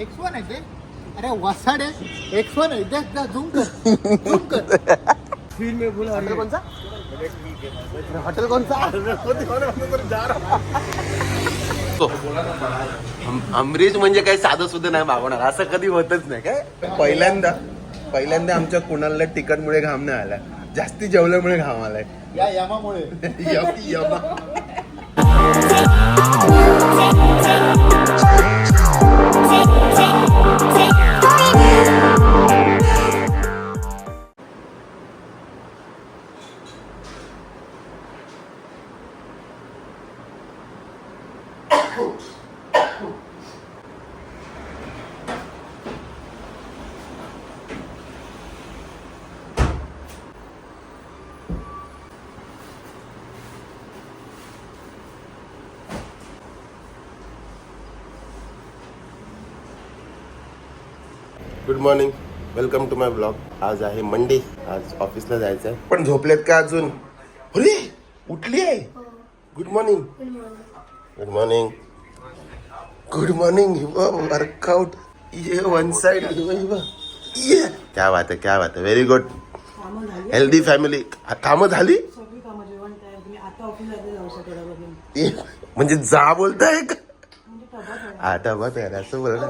X one आहे ते. अरे वसाड आहे एक्स वन आहे. द्या द्या झूम कर. झूम कर. हॉटेल कोणचा? हॉटेल कोणचा? अमरीश म्हणजे काही साधं सुद्धा नाही मागवणार असं कधी होतच नाही. काय? पहिल्यांदा पहिल्यांदा आमच्या कुणाला तिकटमुळे घाम नाही आला जास्ती जेवल्यामुळे घाम आलाय. या यमामुळे. यम- यमा. Good morning welcome to my blog आज आहे मंडे आज ऑफिसला जायचं आहे पण झोपलेत का अजून? अरे उठली आहे? Good morning good morning good morning workout ये वन साइड ये. क्या बात है क्या बात है. व्हेरी गुड हेल्दी फॅमिली कामं झाली? म्हणजे जा बोलताय का? म्हणजे. आता बघ असं बोल ना.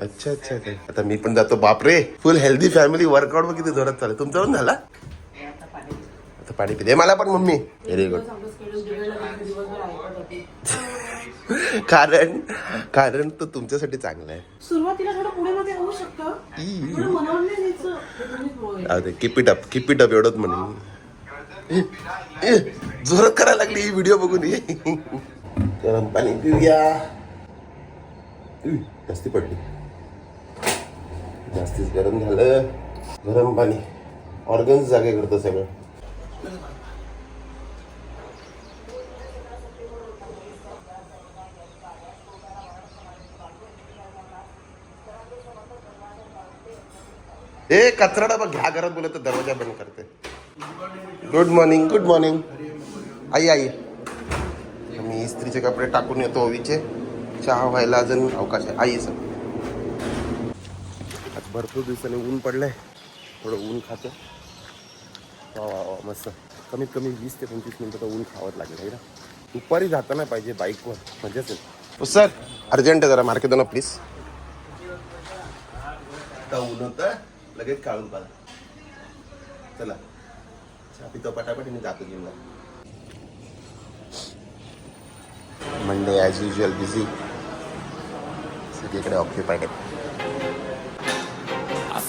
अच्छा अच्छा अच्छा. आता मी पण जातो. बापरे फुल हेल्दी फॅमिली वर्कआउट बघ किती जोरात चालू तुमचं पण झाला? आता पाणी पिते मला पण मम्मी. व्हेरी गुड कारण कारण तो तुमच्यासाठी चांगला आहे. सुरुवातीला थोडं पुढे मध्ये होऊ शकतं. Keep it up keep it up एवढंच म्हणेन जोरात करायला लागली ही व्हिडिओ बघून. ये गरम पाणी पिऊया. जास्ती पडली. जास्तीच गरम झालं. गरम पाणी. ऑर्गन्स जागे करतं सगळं. ए कचरा बघ घ्या घरात बोलत तर दरवाजा बंद करते. गुड मॉर्निंग गुड मॉर्निंग आई आई. मी इस्त्रीचे कपडे टाकून येतो ओवीचे. चहा व्हायला अजून अवकाश आहे. आई सर. भरपूर दिवसाने ऊन पडलंय. थोडं ऊन खातं. वा वा वा मस्त. कमीत कमी वीस ते पंचवीस मिनिटं तर ऊन खावत लागेल आहे ना? दुपारी जाता नाही पाहिजे बाईकवर मजाच येईल सर अर्जंट आहे जरा मार्केट ना प्लीज आता ऊन होतं लगेच काढून पाहा. चला. पितो पटापट आणि जातो जिमला मंडे ॲज युजल बिझी सगळीकडे ऑक्युपाईड आहे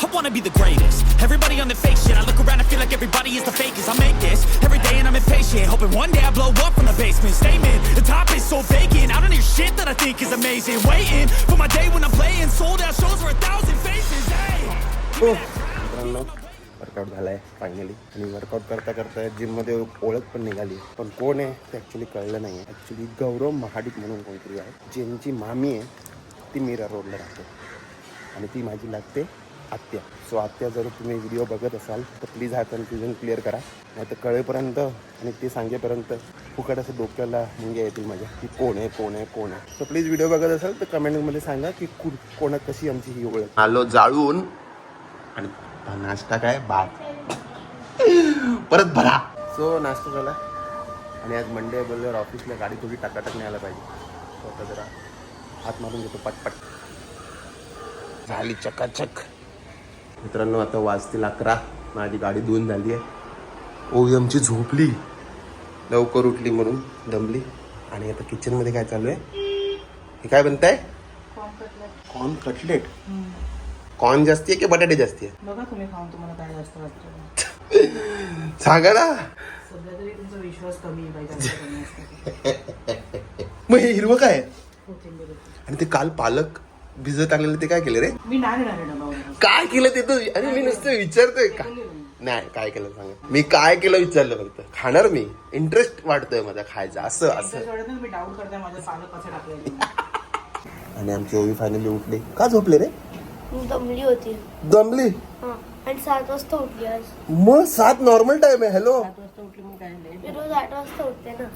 I wanna be the greatest. Everybody on the fake shit. I look around and feel like everybody is the fakest. I make this every day and I'm impatient. Hoping one day I blow up from the basement. Statement, the top is so vacant. I don't hear shit that I think is amazing. Waiting for my day when I'm playing. Sold out shows for a thousand faces. Hey. Workout झाला आहे finally आणि workout करता करता जिममध्ये ओळख पण निघाली पण कोण आहे ते ॲक्च्युली कळलं नाही आहे ॲक्च्युली गौरव महाडिक म्हणून कोणतरी आहे ज्यांची मामी आहे ती मीरा रोडला राहते आणि ती माझी लागते आत्या. सो आत्या जर तुम्ही व्हिडिओ बघत असाल तर प्लीज हा कन्फ्युजन क्लिअर करा. नाही तर कळेपर्यंत आणि ते सांगेपर्यंत फुकट असं डोक्याला मुंग्या येतील माझ्या की कोण आहे कोण आहे कोण आहे. सो प्लीज व्हिडिओ बघत असाल तर कमेंटमध्ये सांगा की कु कोणा कशी आमची ही ओळख? आलो जाळून. आणि नाश्ता काय? भात. परत भरा. सो नाश्ता झाला. आणि आज मंडे बोलल्यावर ऑफिसला गाडी थोडी टाकाटाक नाही आला पाहिजे. तो आता जरा हात मारून घेतो पटपट. झाली चकाचक. मित्रांनो आता वाजतील अकरा. माझी गाडी धुवून झाली आहे. ओवी आमची झोपली. लवकर उठली म्हणून दमली. आणि आता किचनमध्ये काय चालू आहे? हे काय बनत आहे कॉर्न कटलेट कॉर्न जास्ती आहे की बटाटे जास्ती आहे? बघा तुम्ही खाऊन तुम्हाला काय जास्त वाटतं. सांगा ना. सध्या तरी तुमचा विश्वास कमी आहे मग हे हिरवं काय. आणि ते काल पालक भिजत टाकलेलं ते काय केलं रे? मी नाही काय केलं ते तर अरे मी नुसतं विचारतोय. का. नाही काय केलं सांगा. मी काय केलं विचारलं फक्त. खाणार मी. इंटरेस्ट वाटतोय माझा खायचा. असं असं. मी डाऊट करते माझे पालक कसे टाकले आणि आमची ओवी फायनली उठली. का झोपले रे? दमली होती. दमली? हा. आणि सात वाजता उठली आज. मग सात नॉर्मल टाइम आहे. हॅलो मी रोज आठ वाजता उठते ना.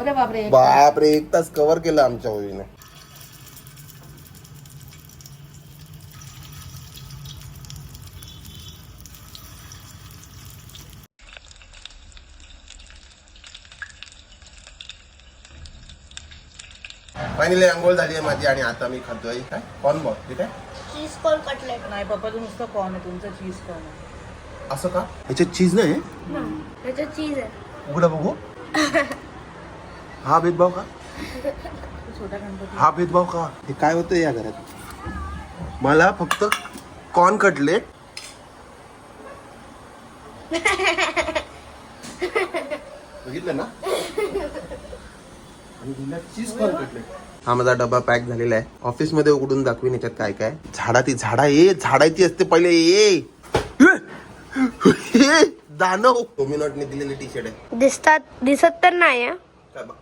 अरे बापरे बाप रे एक तास कव्हर केलं आमच्या ओवीने. फायनली अंघोळ झाली आहे माझी आणि आता मी खातोय. काय? कॉर्न बॉल ठीक आहे? चीज कॉर्न कटलेट नाही पप्पाचं नुसतं कॉर्न आहे तुमचं चीज कॉर्न आहे. असं का? याच्यात चीज नाही? त्याच्यात चीज आहे. उघडा बघू. हा भेदभाव का? छोटा गणपती. हा भेदभाव का? हे काय होतं या घरात? मला फक्त कॉर्न कटलेट बघितलं ना आणि तिला चीज कॉर्न कटलेट हा माझा डबा पॅक झालेला आहे. ऑफिसमध्ये उघडून दाखवीन याच्यात काय काय. झाडा ती झाडा ये झाडायची असते पहिले ये दानव. डोमिनॉटने दिलेली टी शर्ट आहे. दिसतात दिसत तर नाही हं?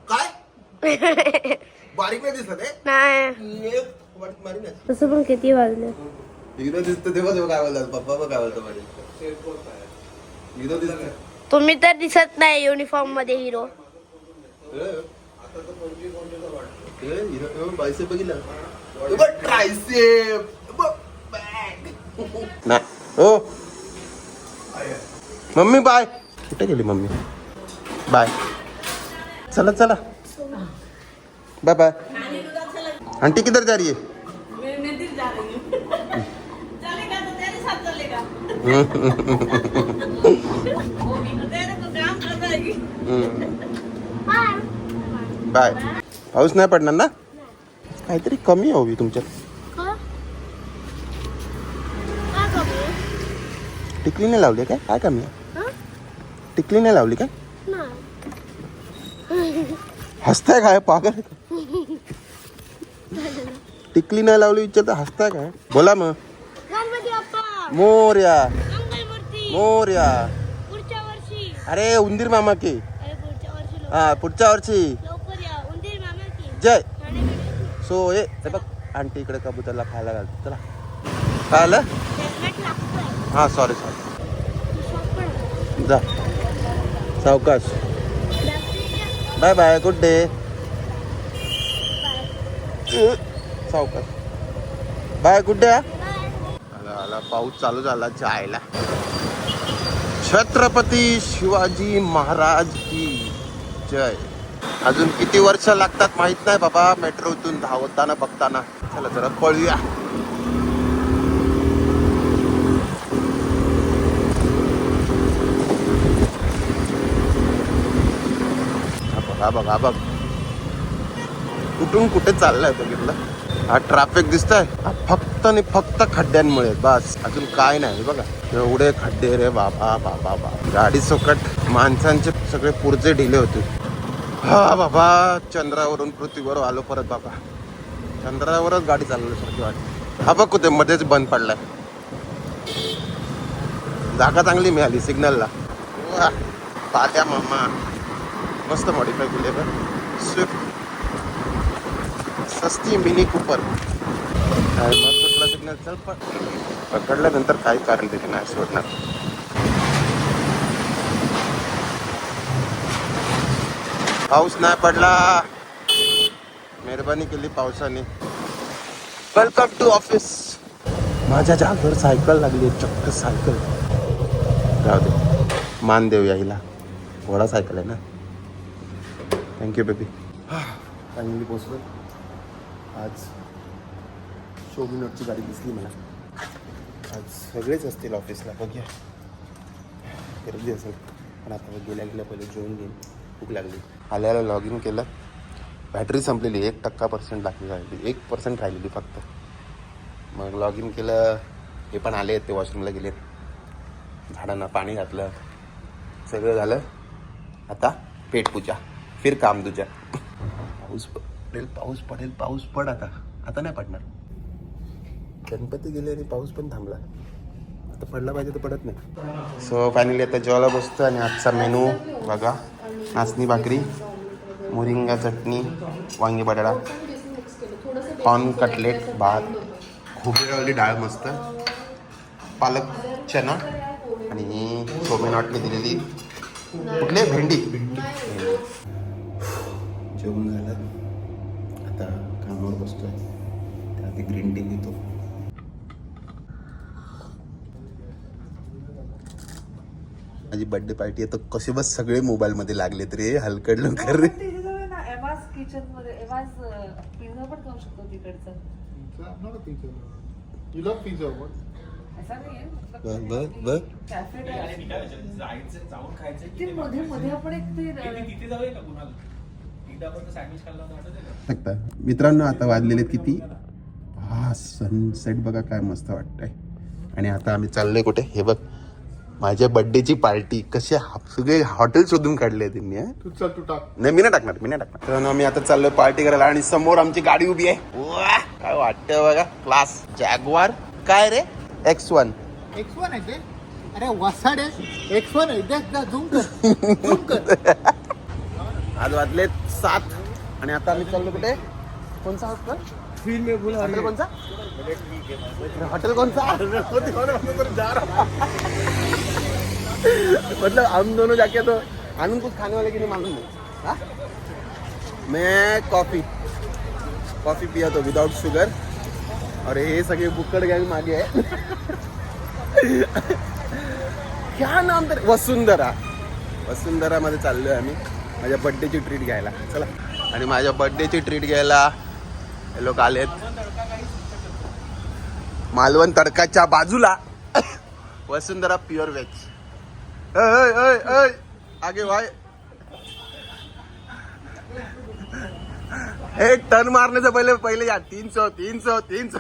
काय बारीक नाही दिसत आहे नाही. तसं पण किती वाजले. हिरो दिसतो तेव्हा तेव्हा काय बोलतात? पप्पा पण काय बोलतो माझे हिरो दिसतो तुम्ही तर दिसत नाही युनिफॉर्ममध्ये हिरो. बायसेप बघितलं ट्रायसेप नाही मम्मी बाय कुठे गेली। मम्मी बाय चला चला। बाय बाय आंटी किधर जा रही है? बाय. पाऊस नाही पडणार ना? काहीतरी कमी हवी तुमच्यात. टिकली नाही लावली काय? काय कमी आहे? टिकली नाही लावली काय? हसताय काय? पागल? टिकली नाही लावली विचारता हसताय काय? बोला मग. मोर्या. मोर्या. अरे उंदीर मामा की. हा पुढच्या वर्षी. जय. सो ये हे बघ आंटी इकडे कबूतरला खायला घालतो चला. काय आलं हां सॉरी सॉरी जा. सावकाश. बाय बाय गुड डे सावकाश. बाय गुड डे आला आला. पाऊस चालू झाला जायला. छत्रपती शिवाजी महाराज की जय. अजून किती वर्ष लागतात माहीत नाही बाबा मेट्रोतून धावताना बघताना. चला जरा पळूया. बघा बघा बघ. कुठून कुठे चाललाय बघितलं हा ट्रॅफिक दिसतंय? हा फक्त आणि फक्त खड्ड्यांमुळे बस. अजून काय नाही बघा. एवढे खड्डे रे बाबा बाबा बाबा. गाडी सोकट. माणसांचे सगळे पुरजे ढिले होते. हा बाबा चंद्रावरून पृथ्वीवर आलो परत बाबा. चंद्रावरच गाडी चालवली सारखी वाटते. हा बघ कुठे मध्येच बंद पडलाय. जागा चांगली मिळाली सिग्नलला. वा तात्या मामा. मस्त मॉडीफाय केली आहे स्विफ्ट सस्ती मिनी कुपर काय मग कुठला सिग्नल चल पकडल्यानंतर काही कारण त्याचे नाही सोडणार. पाऊस नाही पडला। मेहरबानी के लिए केली पावसाने वेलकम टू ऑफ़िस माझ्या जागेवर सायकल लागली चक्क सायकल. राहू दे. मान देऊया हिला घोडा सायकल आहे ना? थँक्यू बेबी फायनली पोचलो आज शो मिनटची गाडी दिसली मला. आज सगळेच असतील ऑफिसला बघूया. गर्दी असेल. पण आता गेल्या गेल्या पहिले जेवून घेईन भूक लागली. आल्याला लॉग इन केलं. बॅटरी संपलेली एक टक्का पर्सेंट लागली राहिली एक पर्सेंट राहिलेली फक्त. मग लॉग इन केलं हे पण आले ते वॉशरूमला गेले झाडांना पाणी घातलं सगळं झालं. आता पेटपूजा फिर काम तुझ्या पाऊस पडेल पाऊस पडेल पाऊस पड आता. आता नाही पडणार. गणपती गेले आणि पाऊस पण थांबला. आता पडला पाहिजे तर पडत नाही. सो फायनली आता जेवायला बसतो आणि आजचा मेनू बघा. नाचणी भाकरी मोरिंगा चटणी वांगी बटाटा कॉर्न कटलेट भात खोबरेवाली डाळ मस्त पालक चना आणि सोमेन वाटणी दिलेली. कुठले भेंडी. जेवण झालं. आता कामावर बसतोय त्याआधी ग्रीन टी घेतो माझी बर्थडे पार्टी आहे तर कसे बस सगळे मोबाईलमध्ये लागलेत रे हलकड लवकर रे. तिथे जाऊया ना एवाज किचनमध्ये एवाज पिझ्झा पण खाऊ शकतो तिकडचा. यू लव्ह पिझ्झा असा नाहीये बर बर बर कॅफे ते मध्ये मध्ये आपण एक ते शकता मित्रांनो आता वाजलेले किती? हा सनसेट बघा काय मस्त वाटतंय. आणि आता आम्ही चाललोय कुठे? हे बघ. माझ्या बर्थडेची पार्टी कशी हा- सगळे हॉटेल शोधून काढले त्यांनी? तू चल तू टाक. नाही मी नाही टाकणार मी नाही टाकणार. तर आम्ही आता चाललोय पार्टी करायला आणि समोर आमची गाडी उभी आहे. काय वाटतंय बघा क्लास जॅगवार काय रे? एक्स वन एक्स वन आहे ते? अरे वसाडे एक्स वन आहे. एकदा झूम कर. झूम कर. आज वाजले सात. आणि आता आम्ही चाललो कुठे? कोणचा हॉटेल हॉटेल कोणचा? हॉटेल कोणचा? मतलब हम दोनों जाके तो आनंद कुछ खाने वाले की नहीं मालूम नहीं मैं कॉफी कॉफी पिया तो विदाउट शुगर और हे सगळे बुक्कड गँग मागे आहे क्या नाम तर? वसुंधरा। वसुंधरामध्ये चाललो चाललोय आम्ही। माझ्या बर्थडेची ट्रीट घ्यायला। चला। आणि माझ्या बर्थडेची ट्रीट घ्यायला हे लोक आलेत. मालवण तडकाच्या बाजूला. वसुंधरा प्युअर वेज ऐ, ऐ, ऐ, ऐ, आगे एक टर्न मारने से पहले पहले या. तीन सौ तीन सौ तीन सौ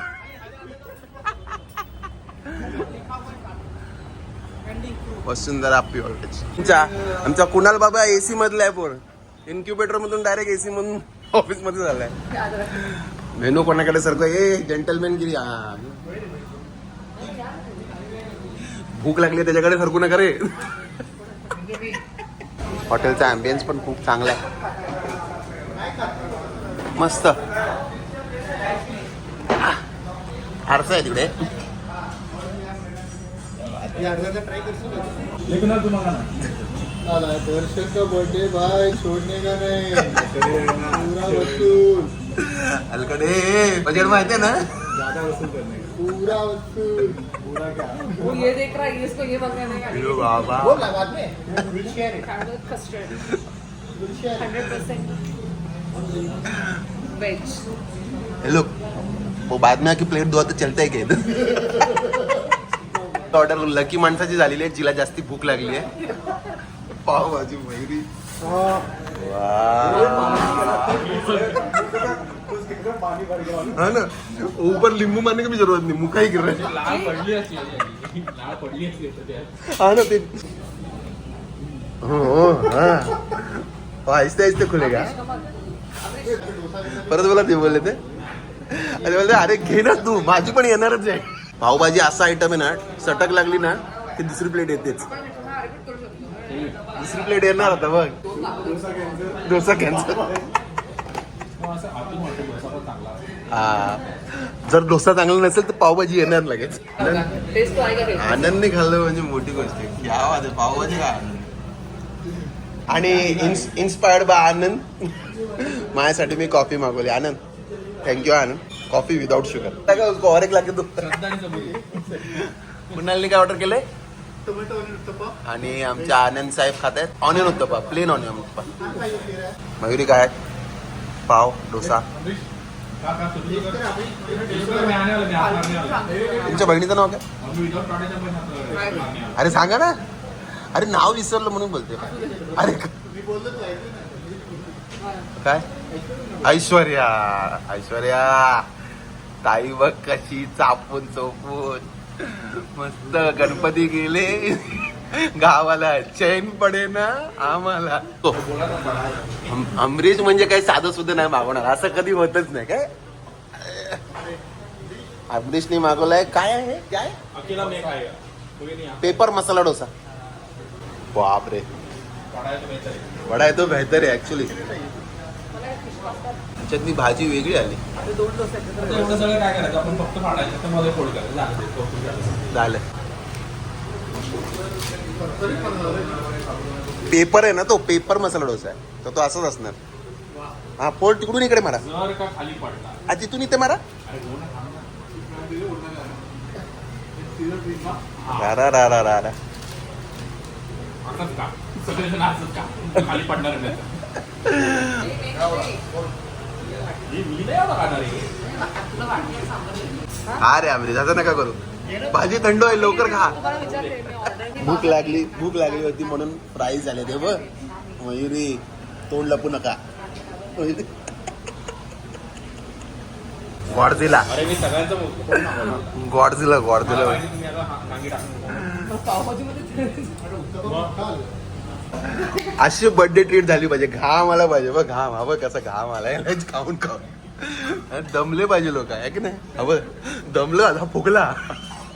वसुंधरा प्युअर वेज आमचा आमचा कुणाल बाबा एसी मधला आहे पोर. इन्क्युबेटर मधून डायरेक्ट एसी मधून ऑफिसमध्ये झालाय. मेनू कोणाकडे सारखं ए जेंटलमॅन गिरी. भूक लागली त्याच्याकडे सरकू नका रे. हॉटेलचा अँबियन्स पण खूप चांगला आहे. मस्त. आरसा आहे तिकडे. दर्शन का बर्थडे भाई छोड़ने का नहीं? पूरा वसूल. अलीकडे बजेट माहिती आहे ना? पूरा वसूल वो ये देख रहा है इसको ये नाही अयो बाबा। बोल ना बाद में will share it custard will share hundred percent veg हे लोक वो बाद में आकी प्लेट धुवा तर चलतंय की ऑर्डर लकी माणसाची झालेली आहे जिला जास्ती भूक लागली आहे पावभाजी मैरी हाँ ना. ऊपर नींबू मारने की भी जरूरत नहीं. मुका ही गिर रहा है हाँ ना ते हो हो, हाँ. आहिस्ते आहिस्ते खुलेगा परत बोला ते बोलले ते. अरे बोलते अरे घे ना तू माझी पण येणारच आहे. पावभाजी असा आयटम आहे ना सटक लागली ना की दुसरी प्लेट येतेच. दुसरी प्लेट येणार आता बघ. डोसा कॅन्सर हा जर डोसा चांगला नसेल तर पावभाजी येणार लगेच. टेस्ट तो आएगा फिर आनंदने खाल्लं म्हणजे मोठी गोष्ट आहे. क्या पावभाजी का आनंद? आणि इन्स्पायर्ड बाय आनंद माझ्यासाठी मी कॉफी मागवली. Anand thank you Anand. Coffee without sugar उसको और एक लागे दो कुणालने काय ऑर्डर केलंय? टोमॅटो आणि आमच्या आनंद साहेब खात आहेत. Onion uttappa. Plain onion uttappa. Mayuri काय? पाव डोसा. तुमच्या बहिणीचं नाव काय? अरे सांगा ना. अरे नाव विसरलं म्हणून बोलते अरे काय? ऐश्वर्या ऐश्वर्या. ताई बघ कशी चापून चोपून मस्त गणपती गेले. गावाला चैन पडे ना आम्हाला. हो. अम- अमरीश म्हणजे काही साधं सुद्धा नाही मागवणार. असं कधी होतच नाही. काय? अमरीशने मागवलाय. काय आहे? काय? पेपर मसाला डोसा. बाप रे वडा आहे तो बेहतर आहे ऍक्च्युली त्याच्यातली भाजी वेगळी आली. एवढं पेपर आहे ना तो पेपर मसाला डोसा आहे. तर तो असाच असणार. हा पोट तिकडून इकडे मारा. जर का खाली पडला आ तिथून इथे मारा. हो. रा रा रा रा रा हे. हा. रे आमरी असं नका करू. भाजी थंड आहे लवकर खा. भूक लागली भूक लागली होती म्हणून फ्राईज झाले ते बघ. मयुरी तोंड लपू नका. गॉडझिला? गॉडझिला गॉडझिला. अशी बर्थडे ट्रीट झाली पाहिजे. घाम आला पाहिजे. बघ घाम हा बघ कसा घाम आलाय खाऊन खाऊन. दमले पाहिजे लोक आहे की नाही? हा बघ दमलं आता फुगला.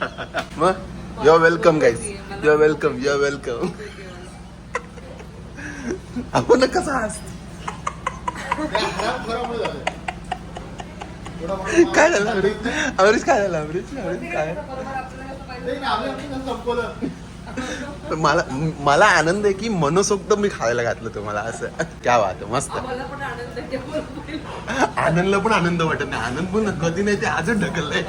मग your welcome guys your welcome your welcome आपण कसा मोठा काय झालं? अमरीश अमरीश काय झालं? अमरीश अमरीश काय? मला मला आनंद आहे की मनसोक्त मी खायला घातलं तुम्हाला असं. क्या आहे, मस्त. आनंदला पण आनंद वाटत नाही. आनंद पण कधी नाही ते आजच ढकललंय.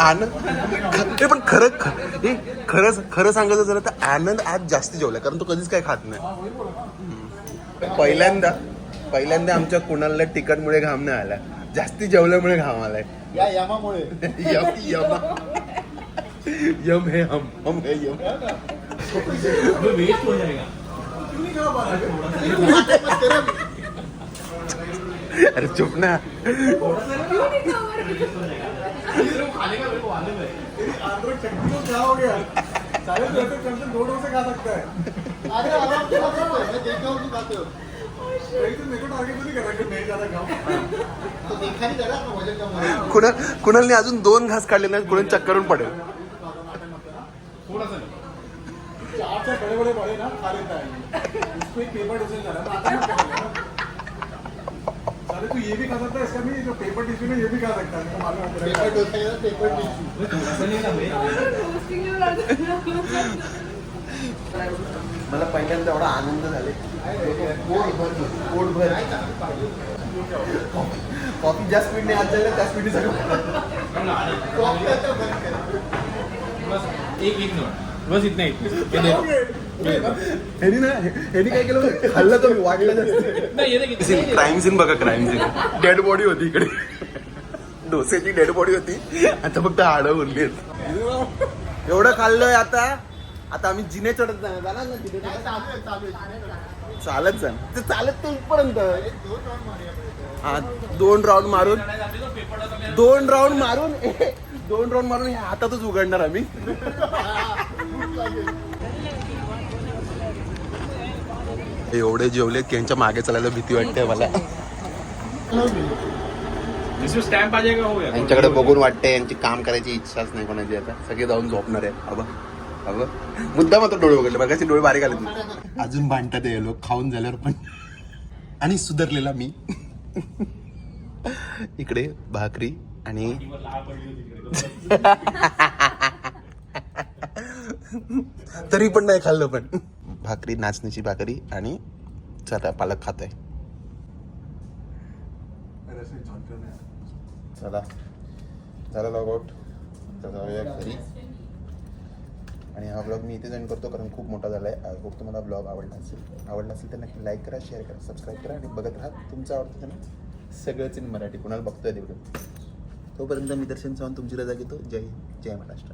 आनंद? पण खरं ख- हे खरं खरं सांगायचं झालं तर आनंद आज जास्त जेवला कारण तो कधीच काय खात नाही. पहिल्यांदा पहिल्यांदा आमच्या कुणाला तिकटमुळे घाम नाही आला. जास्ती जेवल्यामुळे घाम आलाय. या यामामुळे. M M. यम है हम हम है यम. हो जाएगा अरे चुप ना. कुणाल कुणालने अजून दोन घास काढले नाही कुणाल चक्करून पडेल. थोडंसं अरे तू ये भी खा सकता है इसका भी जो पेपर टिश्यू में ये भी खा सकता है। मालूम है पेपर डोसा या पेपर टिश्यू. मला पहिल्यांदा एवढा आनंद झाले पोट भर पोट भर. कॉफी ज्या स्पीडने आज झालं त्या स्पीडने सगळं बस एक एक नोट बस इतना इतना. ह्यानी ना ह्यानी काय केलं? खाल्लं वाटलं जास्त. क्राईम सीन बघा क्राईम सीन डेड बॉडी होती इकडे. डोसेची डेड बॉडी होती. आता फक्त हाडं उरली एवढं खाल्लंय आता. आता आम्ही जिने चढत जाणार. जाणार ना जिने चालत जा. ते चालत ते इथपर्यंत. हा दोन राऊंड मारून. दोन राऊंड मारून. दोन राऊंड मारून हे हातातच उघडणार आम्ही. एवढे जेवले की यांच्या मागे चालायला भीती वाटते मला. जिसमें स्टॅम्प आ जाएगा हो गया यांच्याकडे बघून वाटते यांची काम करायची इच्छाच नाही कोणाची आता. सगळे जाऊन झोपणार आहे अबा अबा. मुद्दा मात्र डोळे उघडले. बघायचे डोळे बारीक आले. अजून भांडतात हे लोक खाऊन झाल्यावर पण. आणि सुधारलेला मी. इकडे भाकरी आणि तरी पण नाही खाल्लं पण. भाकरी नाचणीची भाकरी आणि चला पालक खात आहे चला. झाला लॉग आउट जाऊया घरी. आणि हा ब्लॉग मी इथे जॉईन करतो कारण खूप मोठा झाला आहे आय होप तुम्हाला ब्लॉग आवडला असेल. आवडला असेल तर नक्की लाईक करा शेअर करा सबस्क्राईब करा आणि बघत राहा तुमचं आवडतं त्यांना सगळंच इन मराठी. कोणाला बघतोय तेवढं. तोपर्यंत मी दर्शन सावंत तुमची रजा घेतो. जय जय महाराष्ट्र.